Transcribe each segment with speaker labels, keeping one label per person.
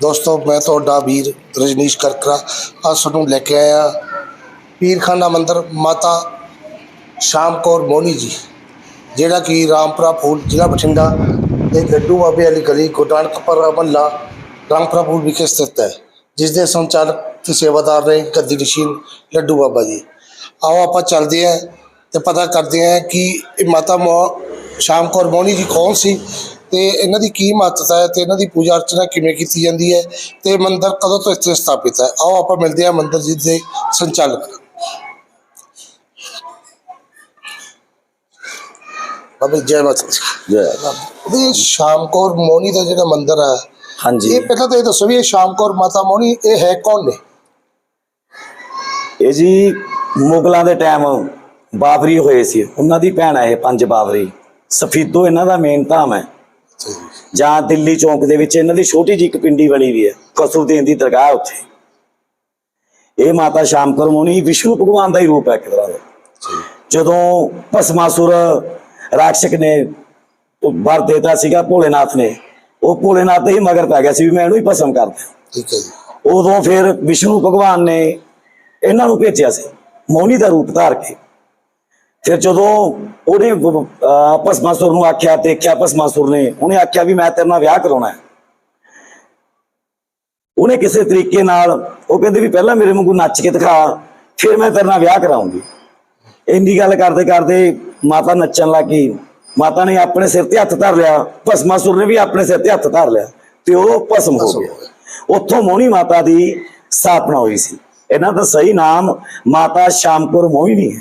Speaker 1: ਦੋਸਤੋ, ਮੈਂ ਤੁਹਾਡਾ ਵੀਰ ਰਜਨੀਸ਼ ਕਰਕਰਾ ਅੱਜ ਤੁਹਾਨੂੰ ਲੈ ਕੇ ਆਇਆ ਪੀਰਖਾਨਾ ਮੰਦਰ ਮਾਤਾ ਸ਼ਾਮ ਕੌਰ ਮੋਨੀ ਜੀ, ਜਿਹੜਾ ਕਿ ਰਾਮਪੁਰਾ ਫੂਲ ਜ਼ਿਲ੍ਹਾ ਬਠਿੰਡਾ ਦੇ ਲੱਡੂ ਬਾਬੇ ਵਾਲੀ ਗਲੀ ਗੁਰਦਾਨਕਪੁਰ ਮਹੱਲਾ ਰਾਮਪੁਰਾ ਫੂਲ ਵਿਖੇ ਸਥਿਤ ਹੈ, ਜਿਸ ਦੇ ਸੰਚਾਲਕ ਤੇ ਸੇਵਾਦਾਰ ਨੇ ਗੱਦੀ ਨਸ਼ੀਨ ਲੱਡੂ ਬਾਬਾ ਜੀ। ਆਓ ਆਪਾਂ ਚੱਲਦੇ ਹਾਂ ਤੇ ਪਤਾ ਕਰਦੇ ਹਾਂ ਕਿ ਇਹ ਮਾਤਾ ਮੋ, ਸ਼ਾਮ ਕੌਰ ਮੋਨੀ ਜੀ ਕੌਣ ਸੀ ਤੇ ਇਹਨਾਂ ਦੀ ਕੀ ਮਹੱਤਤਾ ਹੈ ਤੇ ਇਹਨਾਂ ਦੀ ਪੂਜਾ ਅਰਚਨਾ ਕਿਵੇਂ ਕੀਤੀ ਜਾਂਦੀ ਹੈ ਤੇ ਮੰਦਿਰ ਕਦੋਂ ਤੋਂ ਇੱਥੇ ਸਥਾਪਿਤ ਹੈ? ਆਓ ਆਪਾਂ ਮਿਲਦੇ ਹਾਂ ਮੰਦਿਰ ਜੀ ਦੇ ਸੰਚਾਲਕ ਬਾਬਾ ਜੀ, ਮਾਤਾ
Speaker 2: ਜੈ।
Speaker 1: ਇਹ ਸ਼ਾਮ ਕੌਰ ਮੋਨੀ ਦਾ ਜਿਹੜਾ ਮੰਦਿਰ ਹੈ
Speaker 2: ਹਾਂਜੀ।
Speaker 1: ਇਹ ਪਹਿਲਾਂ ਤਾਂ ਇਹ ਦੱਸੋ ਵੀ ਇਹ ਸ਼ਾਮ ਕੌਰ ਮਾਤਾ ਮੋਨੀ ਇਹ ਹੈ ਕੌਣ ਨੇ?
Speaker 2: ਇਹ ਜੀ ਮੁਗਲਾਂ ਦੇ ਟਾਈਮ ਬਾਬਰੀ ਹੋਏ ਸੀ। ਉਹਨਾਂ ਦੀ ਭੈਣ ਹੈ ਇਹ ਪੰਜ ਬਾਬਰੀ। ਸਫੀਦੋ ਇਹਨਾਂ ਦਾ ਮੇਨ ਧਾਮ ਹੈ। ਜਾਂ ਦਿੱਲੀ ਚੌਂਕ ਦੇ ਵਿੱਚ ਇਹਨਾਂ ਦੀ ਛੋਟੀ ਜਿਹੀ ਇੱਕ ਪਿੰਡੀ ਬਣੀ ਵੀ ਹੈ ਕਸੂਦੀਨ ਦੀ ਦਰਗਾਹ ਉੱਥੇ। ਇਹ ਮਾਤਾ ਸ਼ਾਮ ਕੌਰ ਮੋਨੀ ਵਿਸ਼ਨੂੰ ਭਗਵਾਨ ਦਾ ਹੀ ਰੂਪ ਹੈ ਇੱਕ ਤਰ੍ਹਾਂ ਦਾ। ਜਦੋਂ ਭਸਮਾਸੁਰ ਰਾਖਸ਼ਕ ਨੇ ਵਰ ਦੇਤਾ ਸੀਗਾ ਭੋਲੇਨਾਥ ਨੇ ਉਹ ਭੋਲੇਨਾਥ ਦੇ ਹੀ ਮਗਰ ਪੈ ਗਿਆ ਸੀ ਵੀ ਮੈਂ ਇਹਨੂੰ ਹੀ ਭਸਮ ਕਰ ਦਿਆਂ।
Speaker 1: ਠੀਕ ਹੈ ਜੀ।
Speaker 2: ਉਦੋਂ ਫਿਰ ਵਿਸ਼ਨੂੰ ਭਗਵਾਨ ਨੇ ਇਹਨਾਂ ਨੂੰ ਭੇਜਿਆ ਸੀ ਮੋਨੀ ਦਾ ਰੂਪ ਧਾਰ ਕੇ। ਫਿਰ ਜਦੋਂ ਉਹਨੇ ਅਹ, ਭਸਮਾਸੁਰ ਨੂੰ ਆਖਿਆ ਦੇਖਿਆ ਭਸਮਾਸੁਰ ਨੇ ਉਹਨੇ ਆਖਿਆ ਵੀ ਮੈਂ ਤੇਰੇ ਨਾਲ ਵਿਆਹ ਕਰਾਉਣਾ ਹੈ। ਉਹਨੇ ਕਿਸੇ ਤਰੀਕੇ ਨਾਲ ਉਹ ਕਹਿੰਦੇ ਵੀ ਪਹਿਲਾਂ ਮੇਰੇ ਵਾਂਗੂ ਨੱਚ ਕੇ ਦਿਖਾ ਫਿਰ ਮੈਂ ਤੇਰੇ ਨਾਲ ਵਿਆਹ ਕਰਾਉਂਗੀ। ਇੰਨੀ ਗੱਲ ਕਰਦੇ ਕਰਦੇ ਮਾਤਾ ਨੱਚਣ ਲੱਗੀ। ਮਾਤਾ ਨੇ ਆਪਣੇ ਸਿਰ ਤੇ ਹੱਥ ਧਰ ਲਿਆ ਭਸਮਾਸੁਰ ਨੇ ਵੀ ਆਪਣੇ ਸਿਰ ਤੇ ਹੱਥ ਧਰ ਲਿਆ ਤੇ ਉਹ ਭਸਮ ਹੋ ਗਿਆ। ਉੱਥੋਂ ਮੋਹਣੀ ਮਾਤਾ ਦੀ ਸਥਾਪਨਾ ਹੋਈ ਸੀ। ਇਹਨਾਂ ਦਾ ਸਹੀ ਨਾਮ ਮਾਤਾ ਸ਼ਾਮਕੌਰ ਮੋਹਿਨੀ ਹੈ।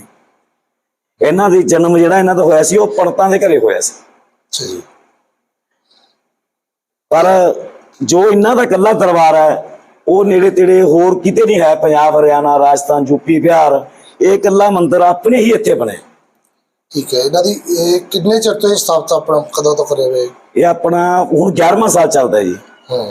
Speaker 2: ਇਹਨਾਂ ਦੀ ਜਨਮ ਜਿਹੜਾ ਇਹਨਾਂ ਦਾ ਹੋਇਆ ਸੀ ਉਹ ਪੰਡਤਾਂ ਦੇ ਘਰੇ ਹੋਇਆ ਸੀ।
Speaker 1: ਜੀ।
Speaker 2: ਪਰ ਜੋ ਇਹਨਾਂ ਦਾ ਇਕੱਲਾ ਦਰਬਾਰ ਹੈ ਉਹ ਨੇੜੇ ਤੇੜੇ ਹੋਰ ਕਿਤੇ ਨਹੀਂ ਹੈ ਪੰਜਾਬ ਹਰਿਆਣਾ ਰਾਜਸਥਾਨ ਯੂਪੀ ਬਿਹਾਰ ਇਹ ਇਕੱਲਾ ਮੰਦਿਰ ਆਪਣੇ ਹੀ ਇੱਥੇ ਬਣਿਆ।
Speaker 1: ਠੀਕ ਹੈ ਇਹਨਾਂ ਦੀ ਇਹ ਕਿੰਨੇ ਚਿਰ ਤੋਂ ਇਹ ਸਥਾਪਿਤ ਆਪਣਾ ਕਦੋਂ ਤੋਂ ਕਰੇ ਹੋਏ
Speaker 2: ਇਹ? ਆਪਣਾ ਹੁਣ 11ਵਾਂ ਸਾਲ ਚੱਲਦਾ ਜੀ
Speaker 1: ਹਾਂ।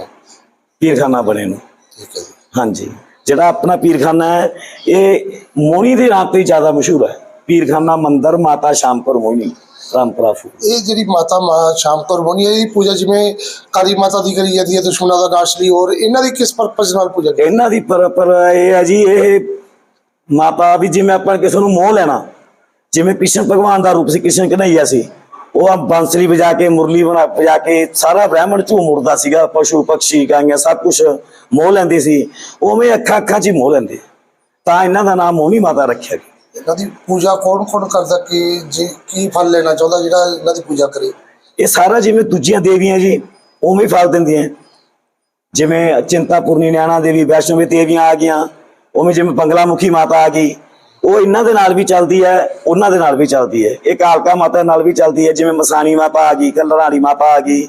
Speaker 2: ਪੀਰਖਾਨਾ ਬਣੇ ਨੂੰ।
Speaker 1: ਠੀਕ ਹੈ ਜੀ।
Speaker 2: ਹਾਂਜੀ ਜਿਹੜਾ ਆਪਣਾ ਪੀਰਖਾਨਾ ਹੈ ਇਹ ਮੋਹਣੀ ਦੇ ਨਾਮ ਤੇ ਜ਼ਿਆਦਾ ਮਸ਼ਹੂਰ ਹੈ। ਪੀਰਖਾਨਾ ਮੰਦਿਰ ਮਾਤਾ ਸ਼ਾਮਪੁਰ ਮੋਹਣੀ ਰਾਮਪੁਰਾ ਫੂ
Speaker 1: ਇਹ ਜਿਹੜੀ ਮਾਤਾ ਮਾਂ ਸ਼ਾਮ ਕੌਰ ਮੋਨੀ ਹੈ ਇਹਦੀ ਪੂਜਾ ਜਿਵੇਂ ਕਾਲੀ ਮਾਤਾ ਦੀ ਕਰੀ ਜਾਂਦੀ ਹੈ ਦੁਸ਼ਮਣਾਂ ਦਾ ਨਾਸ਼ ਲਈ ਔਰ ਇਹਨਾਂ ਦੀ ਕਿਸ ਪਰਪਸ ਨਾਲ ਪੂਜਾ ਕੀਤੀ?
Speaker 2: ਇਹਨਾਂ ਦੀ ਪਰ ਪਰ ਇਹ ਹੈ ਜੀ ਇਹ ਮਾਤਾ ਵੀ ਜਿਵੇਂ ਆਪਾਂ ਕਿਸੇ ਨੂੰ ਮੋਹ ਲੈਣਾ ਜਿਵੇਂ ਕ੍ਰਿਸ਼ਨ ਭਗਵਾਨ ਦਾ ਰੂਪ ਸੀ ਕ੍ਰਿਸ਼ਨ ਕਨਈਆ ਸੀ ਉਹ ਆ ਬਾਂਸਰੀ ਵਜਾ ਕੇ ਮੁਰਲੀ ਬਣਾ ਵਜਾ ਕੇ ਸਾਰਾ ਬ੍ਰਾਹਮਣ ਝੂਮ ਉੜਦਾ ਸੀਗਾ ਪਸ਼ੂ ਪੰਛੀ ਗਾਈਆਂ ਸਭ ਕੁਝ ਮੋਹ ਲੈਂਦੇ ਸੀ ਉਵੇਂ ਅੱਖਾਂ ਅੱਖਾਂ 'ਚ ਮੋਹ ਲੈਂਦੇ। ਤਾਂ ਇਹਨਾਂ ਦਾ ਨਾਮ ਮੋਹਣੀ ਮਾਤਾ ਰੱਖਿਆ ਗਿਆ।
Speaker 1: ਇਹਨਾਂ ਦੀ ਪੂਜਾ ਕੌਣ ਕੌਣ ਕਰਦਾ, ਕਿ, ਜੇ, ਕੀ ਫਲ ਲੈਣਾ ਚਾਹੁੰਦਾ ਜਿਹੜਾ ਇਹਨਾਂ ਦੀ ਪੂਜਾ ਕਰੇ?
Speaker 2: ਇਹ ਸਾਰਾ ਜਿਵੇਂ ਦੂਜੀਆਂ ਦੇਵੀਆਂ ਜੀ, ਉਵੇਂ ਫਲ ਦਿੰਦੀਆਂ ਜਿਵੇਂ ਚਿੰਤਾਪੁਰਨੀ ਨੈਣਾ ਦੇਵੀ ਵੈਸ਼ਨਵੀ ਦੇਵੀਆਂ ਆ ਗਈਆਂ, ਉਵੇਂ ਜਿਵੇਂ ਬੰਗਲਾ ਮੁਖੀ ਮਾਤਾ ਆ ਗਈ, ਉਹ ਇਹਨਾਂ ਦੇ ਨਾਲ ਵੀ ਚੱਲਦੀ ਹੈ ਉਹਨਾਂ ਦੇ ਨਾਲ ਵੀ ਚੱਲਦੀ ਹੈ ਇਹ ਕਾਲਕਾ ਮਾਤਾ ਨਾਲ ਵੀ ਚੱਲਦੀ ਹੈ ਜਿਵੇਂ ਮਸਾਣੀ ਮਾਤਾ ਆ ਗਈ, ਕਲਰਾਣੀ ਮਾਤਾ ਆ ਗਈ,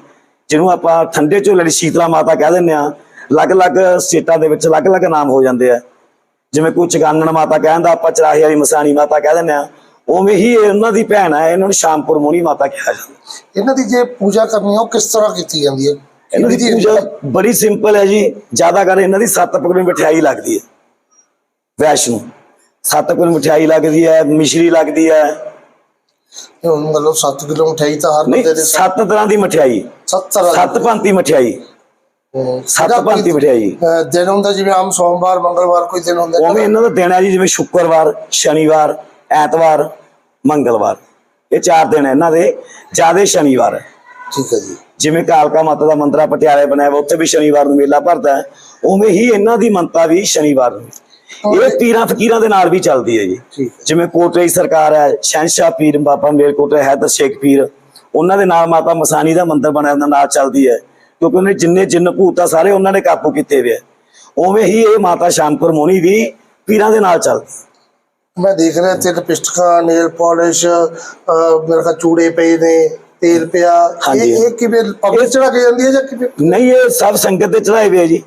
Speaker 2: ਜਿਹਨੂੰ ਆਪਾਂ ਠੰਡੇ ਝੋਲੇ ਦੀ ਸ਼ੀਤਲਾ ਮਾਤਾ ਕਹਿ ਦਿੰਦੇ ਆ। ਅਲੱਗ-ਅਲੱਗ ਸਟੇਟਾਂ ਦੇ ਵਿੱਚ ਅਲੱਗ-ਅਲੱਗ ਨਾਮ ਹੋ ਜਾਂਦੇ ਆ। ਜਿਵੇਂ ਕੋਈ ਚਗਾਨਣ ਮਾਤਾ ਕਹਿੰਦਾ ਆਪਾਂ ਚਰਾਹੀ ਵਾਲੀ ਮਸਾਣੀ ਮਾਤਾ ਕਹਿ ਦਿੰਦੇ ਆ ਉਵੇਂ ਹੀ ਇਹ ਉਹਨਾਂ ਦੀ ਭੈਣ ਹੈ ਇਹਨਾਂ ਨੂੰ ਸ਼ਾਮਪੁਰ ਮੋਹਣੀ ਮਾਤਾ ਕਿਹਾ ਜਾਂਦਾ।
Speaker 1: ਇਹਨਾਂ ਦੀ ਜੇ ਪੂਜਾ ਕਰਨੀ ਹੈ ਉਹ ਕਿਸ ਤਰ੍ਹਾਂ ਕੀਤੀ ਜਾਂਦੀ ਹੈ?
Speaker 2: ਇਹਨਾਂ ਦੀ ਪੂਜਾ ਬੜੀ ਸਿੰਪਲ ਹੈ ਜੀ ਜ਼ਿਆਦਾ ਕਰ ਇਹਨਾਂ ਦੀ ਸੱਤ ਪਕੜੀ ਮਠਿਆਈ ਲੱਗਦੀ ਹੈ ਵੈਸ਼ਨੂੰ। ਸੱਤ ਪਕੜੀ ਮਠਿਆਈ ਲੱਗਦੀ ਹੈ ਮਿਸ਼ਰੀ ਲੱਗਦੀ ਹੈ।
Speaker 1: ਹੁਣ ਮਤਲਬ 7 ਕਿਲੋ ਮਠਿਆਈ ਤਾਂ ਹਰ ਬੰਦੇ ਦੇ
Speaker 2: ਸੱਤ ਤਰ੍ਹਾਂ ਦੀ ਮਠਿਆਈ।
Speaker 1: 70
Speaker 2: ਸੱਤ ਪੰਤੀ ਮਠਿਆਈ। ਸੱਤ ਪੰਤੀ ਮਠਿਆਈ
Speaker 1: ਦਿਨ ਹੁੰਦਾ ਜਿਵੇਂ ਆਮ ਸੋਮਵਾਰ ਮੰਗਲਵਾਰ ਕੋਈ ਦਿਨ ਹੁੰਦਾ
Speaker 2: ਉਵੇਂ ਇਹਨਾਂ ਦਾ ਦਿਨ ਹੈ ਜੀ ਜਿਵੇਂ ਸ਼ੁੱਕਰਵਾਰ ਸ਼ਨੀਵਾਰ ਐਤਵਾਰ ਮੰਗਲਵਾਰ। ਇਹ ਚਾਰ ਦਿਨ ਹੈ ਇਹਨਾਂ ਦੇ ਜਿਆਦੇ ਸ਼ਨੀਵਾਰ ਹੈ
Speaker 1: ਠੀਕ ਹੈ ਜੀ।
Speaker 2: ਜਿਵੇਂ ਕਾਲਕਾ ਮਾਤਾ ਦਾ ਮੰਦਿਰ ਪਟਿਆਲੇ ਬਣਿਆ ਵਾ ਉੱਥੇ ਵੀ ਸ਼ਨੀਵਾਰ ਨੂੰ ਮੇਲਾ ਭਰਦਾ ਹੈ। ਉਵੇਂ ਹੀ ਇਹਨਾਂ ਦੀ ਮੰਨਤਾ ਵੀ ਸ਼ਨੀਵਾਰ ਨੂੰ। ਇਹ ਪੀਰਾਂ ਫਕੀਰਾਂ ਦੇ ਨਾਲ ਵੀ ਚੱਲਦੀ ਹੈ ਜੀ।
Speaker 1: ਠੀਕ ਹੈ।
Speaker 2: ਜਿਵੇਂ ਕੋਟਰੀ ਸਰਕਾਰ ਹੈ ਸ਼ਹਿਨशाह ਪੀਰ ਬਾਬਾ ਮੇਰ ਕੋਟਰੇ ਹੈਦਰ ਸ਼ੇਖ ਪੀਰ ਉਹਨਾਂ ਦੇ ਨਾਲ ਮਾਤਾ ਮਸਾਨੀ ਦਾ ਮੰਦਿਰ ਬਣਿਆ ਉਹਨਾਂ ਨਾਲ ਚੱਲਦੀ ਹੈ। ਕਿਉਂਕਿ ਉਹਨੇ ਜਿੰਨੇ ਜਿੰਨ ਭੂਤ ਸਾਰੇ ਉਹਨਾਂ ਨੇ ਕਾਬੂ ਕੀਤੇ ਹੋਏ ਆ। ਉਵੇਂ ਹੀ ਇਹ ਮਾਤਾ ਸ਼ਾਮਪੁਰ ਮੋਣੀ ਵੀ ਪੀਰਾਂ ਦੇ ਨਾਲ ਚੱਲਦੀ।
Speaker 1: ਮੈਂ ਦੇਖ ਰਿਹਾ ਤੇ ਲਿਪਸਟਿਕਾਂ ਨੇਲ ਪਾਲਿਸ਼ ਮੇਰੇ ਕੋਲ ਚੂੜੇ ਪਏ ਨੇ ਤੇਲ ਪਿਆ। ਇਹ ਇਹ ਕਿਵੇਂ ਪਬਲਿਕ ਚੜਾ ਕੇ ਜਾਂਦੀ ਹੈ ਜਾਂ ਕਿਵੇਂ?
Speaker 2: ਨਹੀਂ ਇਹ ਸਭ ਸੰਗਤ ਦੇ ਚੜਾਏ ਹੋਏ ਆ ਜੀ।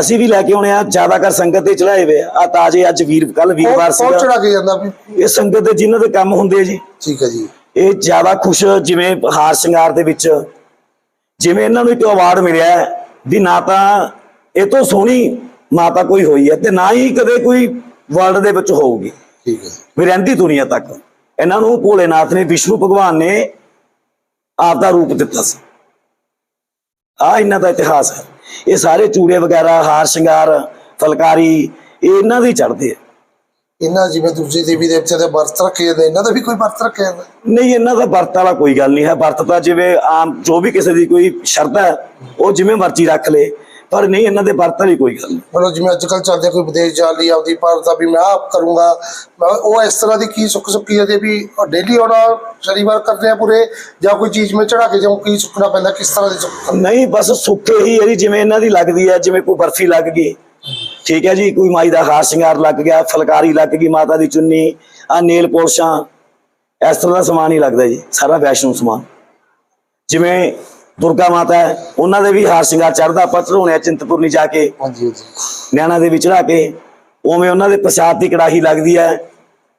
Speaker 2: ਅਸੀਂ ਵੀ ਲੈ ਕੇ ਆਉਣੇ ਆ ਜ਼ਿਆਦਾਕਰ ਸੰਗਤ ਦੇ ਚੜਾਏ ਹੋਏ ਆ। ਤਾਜੇ ਅੱਜ ਵੀਰ ਕੱਲ ਵੀਰਵਾਰ
Speaker 1: ਕੌਣ
Speaker 2: ਸੀਗਾ।
Speaker 1: ਚੜਾ ਕੇ ਜਾਂਦਾ ਵੀ?
Speaker 2: ਇਹ ਸੰਗਤ ਦੇ ਜਿਨ੍ਹਾਂ ਦੇ ਕੰਮ ਹੁੰਦੇ ਆ ਜੀ।
Speaker 1: ਠੀਕ ਹੈ ਜੀ।
Speaker 2: ਇਹ ਜ਼ਿਆਦਾ ਖੁਸ਼ ਜਿਵੇਂ ਹਾਰ ਸ਼ਿੰਗਾਰ ਦੇ ਵਿੱਚ ਜਿਵੇਂ ਇਹਨਾਂ ਨੂੰ ਇੱਕ ਅਵਾਰਡ ਮਿਲਿਆ ਹੈ ਵੀ ਨਾ ਤਾਂ ਇਹ ਤੋਂ ਸੋਹਣੀ ਮਾਤਾ ਕੋਈ ਹੋਈ ਹੈ ਤੇ ਨਾ ਹੀ ਕਦੇ ਕੋਈ ਵਰਲਡ ਦੇ ਵਿੱਚ ਹੋਊਗੀ।
Speaker 1: ਠੀਕ ਹੈ।
Speaker 2: ਵੀ ਰਹਿੰਦੀ ਦੁਨੀਆ ਤੱਕ। ਇਹਨਾਂ ਨੂੰ ਭੋਲੇਨਾਥ ਨੇ ਵਿਸ਼ਨੂੰ ਭਗਵਾਨ ਨੇ ਆਪ ਦਾ ਰੂਪ ਦਿੱਤਾ ਸੀ। ਆ ਇਹਨਾਂ ਦਾ ਇਤਿਹਾਸ ਹੈ। ਇਹ ਸਾਰੇ ਚੂੜੇ ਵਗੈਰਾ ਹਾਰ ਸ਼ਿੰਗਾਰ ਫਲਕਾਰੀ ਇਹ ਇਹਨਾਂ ਦੇ ਚੜਦੇ ਆ।
Speaker 1: ਇਹਨਾਂ ਜਿਵੇਂ ਦੂਜੇ ਦੇਵੀ ਦੇਵਤੇ ਦੇ ਵਰਤ ਰੱਖੇ ਜਾਂਦੇ ਇਹਨਾਂ ਦਾ ਵੀ ਕੋਈ ਵਰਤ ਰੱਖਿਆ ਜਾਂਦਾ?
Speaker 2: ਨਹੀਂ ਇਹਨਾਂ ਦਾ ਵਰਤ ਵਾਲਾ ਕੋਈ ਗੱਲ ਨਹੀਂ ਹੈ। ਵਰਤ ਤਾਂ ਜਿਵੇਂ ਆਮ ਜੋ ਵੀ ਕਿਸੇ ਦੀ ਕੋਈ ਸ਼ਰਧਾ ਹੈ ਉਹ ਜਿਵੇਂ ਮਰਜ਼ੀ ਰੱਖ ਲੇ। ਪਰ ਨਹੀਂ ਇਹਨਾਂ ਦੇ ਵਰਤ ਵਾਲੀ ਕੋਈ ਗੱਲ ਨਹੀਂ।
Speaker 1: ਮਤਲਬ ਜਿਵੇਂ ਅੱਜ ਕੱਲ ਚੱਲਦੇ ਕੋਈ ਵਿਦੇਸ਼ ਜਾ ਲਈ ਆਪਦੀ ਭਾਰਤ ਵੀ ਮੈਂ ਆਪ ਕਰੂੰਗਾ ਉਹ ਇਸ ਤਰ੍ਹਾਂ ਦੀ ਕੀ ਸੁੱਖ ਸੁੱਕੀ ਹੈ ਵੀ ਡੇਲੀ ਆਉਣਾ ਸ਼ਨੀਵਾਰ ਕਰਦੇ ਆ ਪੂਰੇ ਜਾਂ ਕੋਈ ਚੀਜ਼ ਮੈਂ ਚੜਾ ਕੇ ਜਾਉਂ ਕੀ ਸੁੱਕਣਾ ਪੈਂਦਾ ਕਿਸ ਤਰ੍ਹਾਂ ਦੀ
Speaker 2: ਨਹੀਂ ਬਸ ਸੁੱਕੇ ਹੀ ਜੀ ਜਿਵੇਂ ਇਹਨਾਂ ਦੀ ਲੱਗਦੀ ਹੈ ਜਿਵੇਂ ਕੋਈ ਬਰਫੀ ਲੱਗ ਗਈ। ਠੀਕ ਹੈ ਜੀ ਕੋਈ ਮਾਈ ਦਾ ਹਾਰ ਸ਼ਿੰਗਾਰ ਲੱਗ ਗਿਆ ਫਲਕਾਰੀ ਲੱਗ ਗਈ ਮਾਤਾ ਦੀ ਚੁੰਨੀ ਆ ਨੇਲ ਪੋਲਸ਼ਾਂ ਇਸ ਤਰ੍ਹਾਂ ਦਾ ਸਮਾਨ ਹੀ ਲੱਗਦਾ ਜੀ ਸਾਰਾ ਵੈਸ਼ਨੂ ਸਮਾਨ। ਜਿਵੇਂ ਦੁਰਗਾ ਮਾਤਾ ਹੈ ਉਹਨਾਂ ਦੇ ਵੀ ਹਾਰ ਸ਼ਿੰਗਾਰ ਚੜਦਾ ਆਪਾਂ ਚੜਾਉਣੇ ਆ ਚਿੰਤਪੁਰਨੀ ਜਾ ਕੇ।
Speaker 1: ਹਾਂਜੀ ਹਾਂਜੀ।
Speaker 2: ਨਿਆਣਾ ਦੇ ਵਿੱਚ ਚੜਾ ਕੇ ਉਵੇਂ ਉਹਨਾਂ ਦੇ ਪ੍ਰਸ਼ਾਦ ਦੀ ਕੜਾਹੀ ਲੱਗਦੀ ਹੈ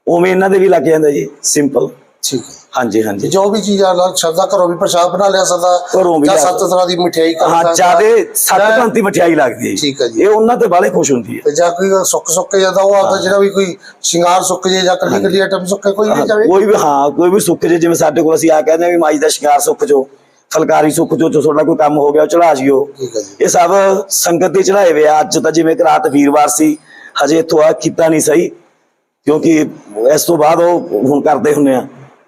Speaker 2: ਉਵੇਂ ਇਹਨਾਂ ਦੇ ਵੀ ਲੱਗ ਜਾਂਦਾ ਜੀ ਸਿੰਪਲ
Speaker 1: ਠੀਕ ਹੈ।
Speaker 2: ਹਾਂਜੀ ਹਾਂਜੀ।
Speaker 1: ਜੋ ਵੀ ਚੀਜ਼ ਆ ਸ਼ਰਦਾ ਘਰੋਂ ਵੀ ਪ੍ਰਸ਼ਾਦ ਬਣਾ ਲਿਆ ਸਕਦਾ
Speaker 2: ਘਰੋਂ ਵੀ
Speaker 1: ਜਾਂ ਸੱਤ ਤਰ੍ਹਾਂ ਦੀ ਮਠਿਆਈ ਕਰ
Speaker 2: ਹਾਂ
Speaker 1: ਸਕਦਾ।
Speaker 2: ਜਿਆਦੇ ਸੱਤ
Speaker 1: ਜਾਂ-
Speaker 2: ਭਾਂਤੀ ਮਠਿਆਈ ਲੱਗਦੀ ਹੈ।
Speaker 1: ਠੀਕ ਹੈ ਜੀ।
Speaker 2: ਇਹ ਉਹਨਾਂ ਤੇ ਬਾਲੇ ਖੁਸ਼ ਹੁੰਦੀ ਹੈ।
Speaker 1: ਤੇ ਜਾਂ ਕੋਈ ਸੁੱਕ ਸੁੱਕ ਜਾਂਦਾ ਉਹ ਆਦਾ ਜਿਹੜਾ ਵੀ ਕੋਈ ਸ਼ਿੰਗਾਰ ਸੁੱਕ ਜੇ ਜਾਂ ਕੱਲੀ ਕੱਲੀ ਆਈਟਮ ਸੁੱਕੇ ਕੋਈ ਨਹੀਂ ਜਾਵੇ।
Speaker 2: ਕੋਈ ਵੀ ਹਾਂ ਕੋਈ ਵੀ ਸੁੱਖ ਜੇ ਜਿਵੇਂ ਸਾਡੇ ਕੋਲ ਅਸੀਂ ਆ ਕਹਿੰਦੇ ਵੀ ਮਾਈ ਦਾ ਸ਼ਿੰਗਾਰ ਸੁੱਖ ਜੋ ਫਲਕਾਰੀ ਸੁੱਖ ਜੋ ਜੋ ਤੁਹਾਡਾ ਕੋਈ ਕੰਮ ਹੋ ਗਿਆ ਉਹ ਚੜਾ ਜਿਓ। ਇਹ ਸਭ ਸੰਗਤ ਦੇ ਚੜਾਏ ਵੇ ਅੱਜ ਤਾਂ ਜਿਵੇਂ ਰਾਤ ਵੀਰਵਾਰ ਸੀ ਹਜੇ ਇੱਥੋਂ ਆ ਕੀਤਾ ਨਹੀਂ ਸਹੀ ਕਿਉਂਕਿ ਇਸ ਤੋਂ ਬਾਅਦ ਉਹ ਹੁਣ ਕਰਦੇ ਹੁੰਨੇ ਆ।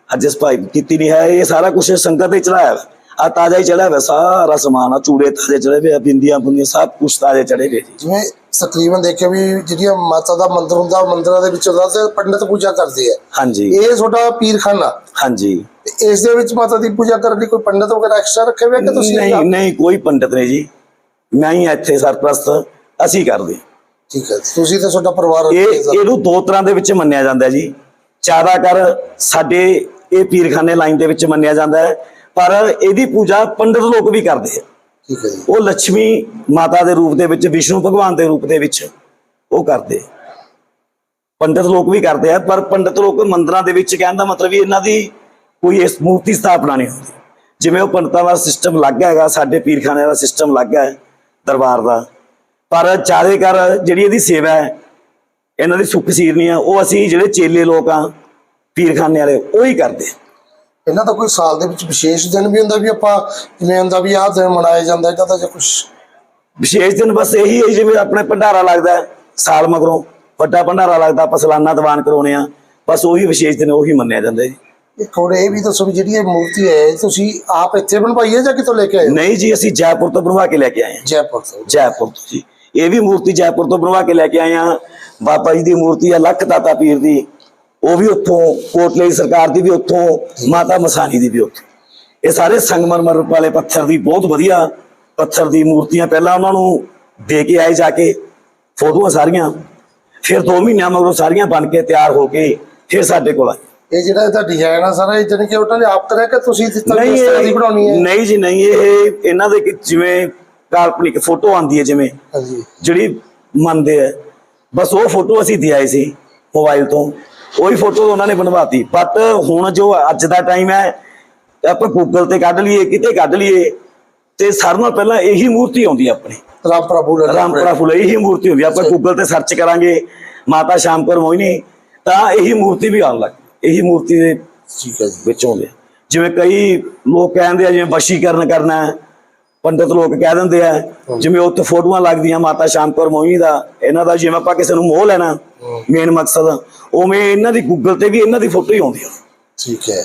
Speaker 2: ਅੱਜ ਇਸ ਭਾਈ ਕੀਤੀ ਨਹੀਂ ਹੈ ਇਹ ਸਾਰਾ ਕੁਝ ਸੰਗਤ ਦੇ ਚੜਾਇਆ ਆ ਤਾਜ਼ਾ ਹੀ ਚੜਿਆ ਵਾ ਸਾਰਾ ਸਮਾਨ ਆ ਚੂੜੇ ਤਾਜ਼ੇ ਚੜੇ ਵੇ ਆ ਬਿੰਦੀਆਂ ਬੁੰਦੀਆਂ ਸਭ ਕੁਝ ਤਾਜ਼ੇ ਚੜੇ ਜੀ।
Speaker 1: ਜਿਵੇਂ ਤਕਰੀਬਨ ਦੇਖਿਆ ਵੀ ਜਿਹੜੀਆਂ ਮਾਤਾ ਦਾ ਮੰਦਿਰ ਹੁੰਦਾ ਮੰਦਿਰਾਂ ਦੇ ਵਿੱਚ ਹੁੰਦਾ ਤੇ ਪੰਡਿਤ ਪੂਜਾ ਕਰਦੇ ਆ।
Speaker 2: ਹਾਂਜੀ।
Speaker 1: ਇਹ ਤੁਹਾਡਾ ਪੀਰਖਾਨਾ?
Speaker 2: ਹਾਂਜੀ।
Speaker 1: ਤੇ ਇਸ ਦੇ ਵਿੱਚ ਮਾਤਾ ਦੀ ਪੂਜਾ ਕਰਨ ਲਈ ਕੋਈ ਪੰਡਿਤ ਵਗੈਰਾ ਐਕਸਟਰਾ ਰੱਖੇ ਹੋਏ ਕਿ ਤੁਸੀਂ
Speaker 2: ਨਹੀਂ ਨਹੀਂ ਕੋਈ ਪੰਡਤ ਨਹੀਂ ਜੀ। ਮੈਂ ਹੀ ਇੱਥੇ ਸਰਪ੍ਰਸਤ ਅਸੀਂ ਕਰਦੇ
Speaker 1: ਠੀਕ ਹੈ ਤੁਸੀਂ ਤੇ ਤੁਹਾਡਾ ਪਰਿਵਾਰ
Speaker 2: ਇਹ ਇਹਨੂੰ ਦੋ ਤਰ੍ਹਾਂ ਦੇ ਵਿੱਚ ਮੰਨਿਆ ਜਾਂਦਾ ਹੈ ਜੀ। ਜ਼ਿਆਦਾਤਰ ਸਾਡੇ ਇਹ ਪੀਰਖਾਨੇ ਲਾਈਨ ਦੇ ਵਿੱਚ ਮੰਨਿਆ ਜਾਂਦਾ ਹੈ। ਪਰ ਇਹਦੀ ਪੂਜਾ ਪੰਡਤ ਲੋਕ ਵੀ ਕਰਦੇ ਆ।
Speaker 1: ਠੀਕ ਹੈ ਜੀ।
Speaker 2: ਉਹ ਲక్ష్ਮੀ ਮਾਤਾ ਦੇ ਰੂਪ ਦੇ ਵਿੱਚ ਵਿਸ਼ਨੂੰ ਭਗਵਾਨ ਦੇ ਰੂਪ ਦੇ ਵਿੱਚ ਉਹ ਕਰਦੇ। ਪੰਡਤ ਲੋਕ ਵੀ ਕਰਦੇ ਆ ਪਰ ਪੰਡਤ ਲੋਕ ਮੰਦਰਾਂ ਦੇ ਵਿੱਚ ਕਹਿਣ ਦਾ ਮਤਲਬ ਵੀ ਇਹਨਾਂ ਦੀ ਕੋਈ ਇਸ ਮੂਰਤੀ ਸਥਾਪਨਾ ਨਹੀਂ ਹੁੰਦੀ। ਜਿਵੇਂ ਉਹ ਪੰਡਤਾਂ ਦਾ ਸਿਸਟਮ ਲੱਗ ਹੈਗਾ ਸਾਡੇ ਪੀਰਖਾਨੇ ਦਾ ਸਿਸਟਮ ਲੱਗ ਹੈ ਦਰਬਾਰ ਦਾ। ਪਰ ਚਾਰੇ ਕਰ ਜਿਹੜੀ ਇਹਦੀ ਸੇਵਾ ਹੈ ਇਹਨਾਂ ਦੀ ਸੁੱਖ ਸੀਰਨੀ ਆ ਉਹ ਅਸੀਂ ਜਿਹੜੇ ਚੇਲੇ ਲੋਕ ਆ ਪੀਰਖਾਨੇ ਵਾਲੇ ਉਹ ਕਰਦੇ।
Speaker 1: ਇਹਨਾਂ ਦਾ ਕੋਈ ਸਾਲ ਦੇ ਵਿੱਚ ਵਿਸ਼ੇਸ਼ ਦਿਨ ਵੀ ਹੁੰਦਾ ਵੀ ਆਪਾਂ ਜਿਵੇਂ ਹੁੰਦਾ ਵੀ ਆਹ ਦਿਨ ਮਨਾਇਆ ਜਾਂਦਾ ਇਹਨਾਂ ਦਾ ਜਾਂ ਕੁਝ
Speaker 2: ਵਿਸ਼ੇਸ਼ ਦਿਨ ਬਸ ਇਹੀ ਹੈ ਜਿਵੇਂ ਆਪਣੇ ਭੰਡਾਰਾ ਲੱਗਦਾ ਸਾਲ ਮਗਰੋਂ ਵੱਡਾ ਭੰਡਾਰਾ ਲੱਗਦਾ ਆਪਾਂ ਸਾਲਾਨਾ ਦੀਵਾਨ ਕਰਾਉਣੇ ਆ ਬਸ ਉਹੀ ਵਿਸ਼ੇਸ਼ ਦਿਨ ਉਹੀ ਮੰਨਿਆ ਜਾਂਦਾ ਜੀ।
Speaker 1: ਇੱਕ ਹੋਰ ਇਹ ਵੀ ਦੱਸੋ ਵੀ ਜਿਹੜੀ ਇਹ ਮੂਰਤੀ ਹੈ ਇਹ ਤੁਸੀਂ ਆਪ ਇੱਥੇ ਬਣਵਾਈ ਹੈ ਜਾਂ ਕਿਤੋਂ ਲੈ ਕੇ ਆਏ
Speaker 2: ਨਹੀਂ ਜੀ ਅਸੀਂ ਜੈਪੁਰ ਤੋਂ ਬਣਵਾ ਕੇ ਲੈ ਕੇ ਆਏ ਹਾਂ।
Speaker 1: ਜੈਪੁਰ ਤੋਂ?
Speaker 2: ਜੈਪੁਰ ਤੋਂ ਜੀ। ਇਹ ਵੀ ਮੂਰਤੀ ਜੈਪੁਰ ਤੋਂ ਬਣਵਾ ਕੇ ਲੈ ਕੇ ਆਏ ਹਾਂ। ਬਾਬਾ ਜੀ ਦੀ ਮੂਰਤੀ ਆ ਲੱਖ ਦਾਤਾ ਪੀਰ ਦੀ। ਉਹ ਵੀ ਉੱਥੋਂ ਕੋਟਲੇ ਸਰਕਾਰ ਦੀ ਵੀ ਉੱਥੋਂ ਮਾਤਾ ਮਸਾਨੀ ਦੀ ਵੀ ਉੱਥੋਂ। ਇਹ ਸਾਰੇ ਸੰਗਮਰਮਰ ਵਾਲੇ ਪੱਥਰ ਦੀ ਬਹੁਤ ਵਧੀਆ ਪੱਥਰ ਦੀ ਮੂਰਤੀਆਂ ਪਹਿਲਾਂ ਉਹਨਾਂ ਨੂੰ ਦੇ ਕੇ ਆਏ ਜਾ ਕੇ ਫੋਟੋਆਂ ਸਾਰੀਆਂ। ਫਿਰ 2 ਮਹੀਨਿਆਂ ਮਗਰੋਂ ਸਾਰੀਆਂ ਬਣ ਕੇ ਤਿਆਰ ਹੋ ਕੇ ਫਿਰ ਸਾਡੇ ਕੋਲ ਆਈ
Speaker 1: ਇਹ ਜਿਹੜਾ ਇਹਦਾ ਡਿਜ਼ਾਈਨ ਆ ਸਾਰਾ ਇਹ ਜਾਣੀ ਕਿ ਉਹਨਾਂ ਨੇ ਆਪ ਕਰਿਆ ਕਿ ਤੁਸੀਂ ਇਸ ਤਰ੍ਹਾਂ ਦੀ ਬਣਾਉਣੀ ਹੈ?
Speaker 2: ਨਹੀਂ ਜੀ ਨਹੀਂ ਇਹ ਇਹਨਾਂ ਦੇ ਜਿਵੇਂ ਕਾਲਪਨਿਕ ਫੋਟੋ ਆਉਂਦੀ ਹੈ ਜਿਵੇਂ
Speaker 1: ਹਾਂਜੀ।
Speaker 2: ਜਿਹੜੀ ਮੰਨਦੇ ਆ। ਬਸ ਉਹ ਫੋਟੋ ਅਸੀਂ ਦੇ ਆਏ ਸੀ ਮੋਬਾਈਲ ਤੋਂ। ਉਹੀ ਫੋਟੋ ਉਹਨਾਂ ਨੇ ਬਣਵਾਤੀ। ਬਟ ਹੁਣ ਜੋ ਅੱਜ ਦਾ ਟਾਈਮ ਹੈ ਆਪਾਂ ਗੂਗਲ ਤੇ ਕੱਢ ਲਈਏ ਕਿਤੇ ਕੱਢ ਲਈਏ ਤੇ ਸਾਰਿਆਂ ਨਾਲੋਂ ਪਹਿਲਾਂ ਇਹੀ ਮੂਰਤੀ ਆਉਂਦੀ ਆਪਣੀ।
Speaker 1: ਰਾਮ ਪ੍ਰਭੂ ਲੱਲਾ
Speaker 2: ਰਾਮਪੁਰਾ ਫੁੱਲ ਇਹੀ ਮੂਰਤੀ ਹੁੰਦੀ ਆਪਾਂ ਗੂਗਲ ਤੇ ਸਰਚ ਕਰਾਂਗੇ ਮਾਤਾ ਸ਼ਾਮਪੁਰ ਮੋਹਿਨੀ ਤਾਂ ਇਹੀ ਮੂਰਤੀ ਵੀ ਆਉਣ ਲੱਗ। ਇਹੀ ਮੂਰਤੀ ਦੇ ਵਿੱਚ ਆਉਂਦੇ ਜਿਵੇਂ ਕਈ ਲੋਕ ਕਹਿੰਦੇ ਆ ਜਿਵੇਂ ਵਸ਼ੀਕਰਨ ਕਰਨਾ ਹੈ ਪੰਡਤ ਲੋਕ ਕਹਿ ਦਿੰਦੇ ਆ ਜਿਵੇਂ ਉੱਥੇ ਫੋਟੋਆਂ ਲੱਗਦੀਆਂ ਮਾਤਾ ਸ਼ਾਮਪੁਰ ਮੋਹਿਨੀ ਦਾ ਇਹਨਾਂ ਦਾ ਜਿਵੇਂ ਆਪਾਂ ਕਿਸੇ ਨੂੰ ਮੋਹ ਲੈਣਾ ਮੇਨ ਮਕਸਦ ਉਵੇਂ ਇਹਨਾਂ ਦੀ ਗੂਗਲ ਤੇ ਵੀ ਇਹਨਾਂ ਦੀ ਫੋਟੋ ਹੀ ਆਉਂਦੀ ਆ।
Speaker 1: ਠੀਕ ਹੈ।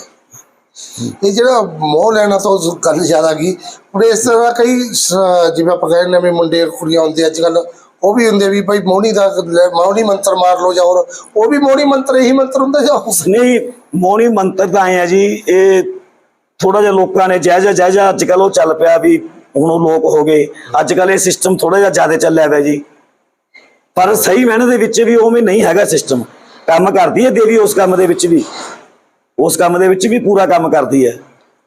Speaker 1: ਇਹ ਜਿਹੜਾ ਮੋਹ ਲੈਣਾ ਤਾਂ ਗੱਲ ਜ਼ਿਆਦਾ ਗਈ ਹੁਣ ਇਸ ਤਰ੍ਹਾਂ ਕਈ ਜਿਵੇਂ ਆਪਾਂ ਕਹਿੰਦੇ ਨਵੇਂ ਮੁੰਡੇ ਕੁੜੀਆਂ ਹੁੰਦੇ ਅੱਜ ਕੱਲ ਉਹ ਵੀ ਹੁੰਦੇ ਵੀ ਭਾਈ ਮੋਹਣੀ ਦਾ ਮੋਹਣੀ ਮੰਤਰ ਮਾਰ ਲਓ ਜਾਂ ਹੋਰ ਉਹ ਵੀ ਮੋਹਣੀ ਮੰਤਰ ਇਹੀ ਮੰਤਰ ਹੁੰਦਾ ਜਾਂ ਉਸ-
Speaker 2: ਨਹੀਂ ਮੋਹਣੀ ਮੰਤਰ ਤਾਂ ਆਏ ਆ ਜੀ ਇਹ ਥੋੜਾ ਜਿਹਾ ਲੋਕਾਂ ਨੇ ਜਾਇਜ਼ਾ ਜਾਇਜ਼ਾ ਅੱਜ ਕੱਲ ਉਹ ਚੱਲ ਪਿਆ ਵੀ ਹੁਣ ਉਹ ਲੋਕ ਹੋ ਗਏ। ਅੱਜ ਕੱਲ ਇਹ ਸਿਸਟਮ ਥੋੜਾ ਜਿਹਾ ਜ਼ਿਆਦਾ ਚੱਲਿਆ ਹੋਇਆ ਜੀ। ਪਰ ਸਹੀ ਮੈਨੇ ਦੇ ਵਿੱਚ ਵੀ ਉਵੇਂ ਨਹੀਂ ਹੈਗਾ ਸਿਸਟਮ ਕੰਮ ਕਰਦੀ ਹੈ ਦੇਵੀ ਉਸ ਕੰਮ ਦੇ ਵਿੱਚ ਵੀ। ਉਸ ਕੰਮ ਦੇ ਵਿੱਚ ਵੀ ਪੂਰਾ ਕੰਮ ਕਰਦੀ ਹੈ।